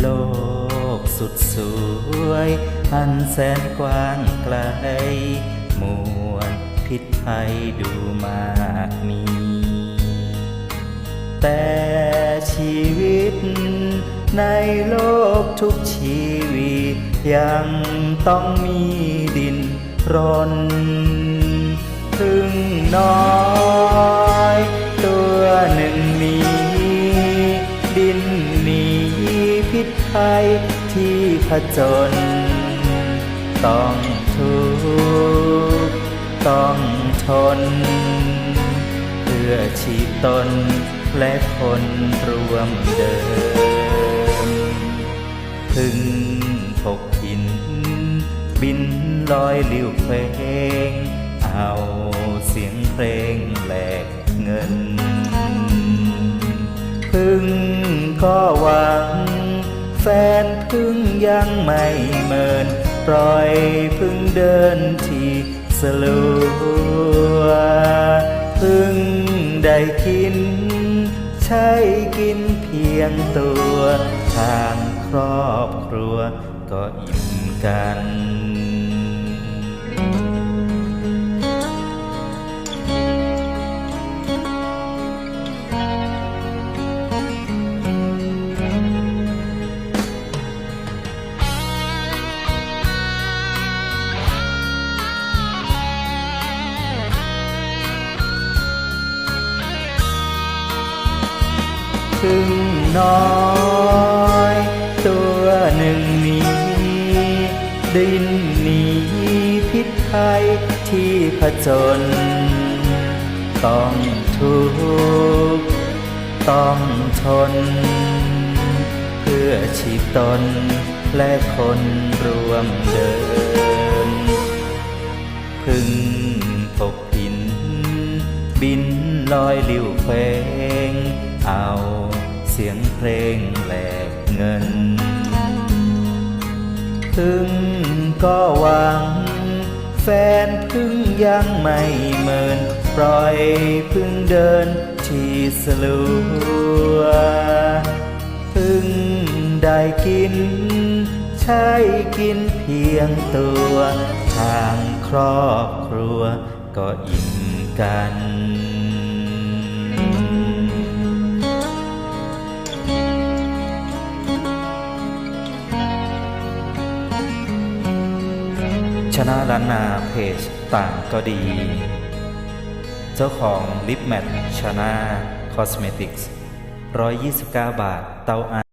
โลกสุดสวย อันแสนกว้างไกล มวลพิษภัยดูมากมี แต่ชีวิต ในโลกทุกชีวิต ยังต้องมีดินรน พึ่งน้อย พิษภัยที่ผจญต้องทุกข์ต้องทน เพื่อชีพตนและคนรวมเดิมพึ่งพกหิน บินลอยลิ้วเพลง เอาเสียงเพลงแลกเงิน พึ่งก็วังแฟ นพึ่งยังไม่เมิน ปล่อยพึ่งเดินที่สลัวพึ่งได้กิน ใช้กินเพียงตัว ทางครอบครัวก็อิ่มกัน พึ่งน้อย ตัวหนึ่งนี้ ดินหนีพิษภัยที่ผจญต้องทุกข์ต้องทน เพื่อชีพตนและคนรวมเดิน พึ่งพกหิน บินลอยลิ้วเพลง เอาเสียงเพลงแหลกเงิน พึ่งก็หวัง แฟนพึ่งยังไม่เมิน ปล่อยพึ่งเดินที่สลัว พึ่งได้กิน ใช้กินเพียงตัว ทางครอบครัวก็อิ่มกัน ชนะล้านนาเพจต่างก็ดี เจ้าของลิปแมทชนะคอสเมติกส์129 บาทเตาอัน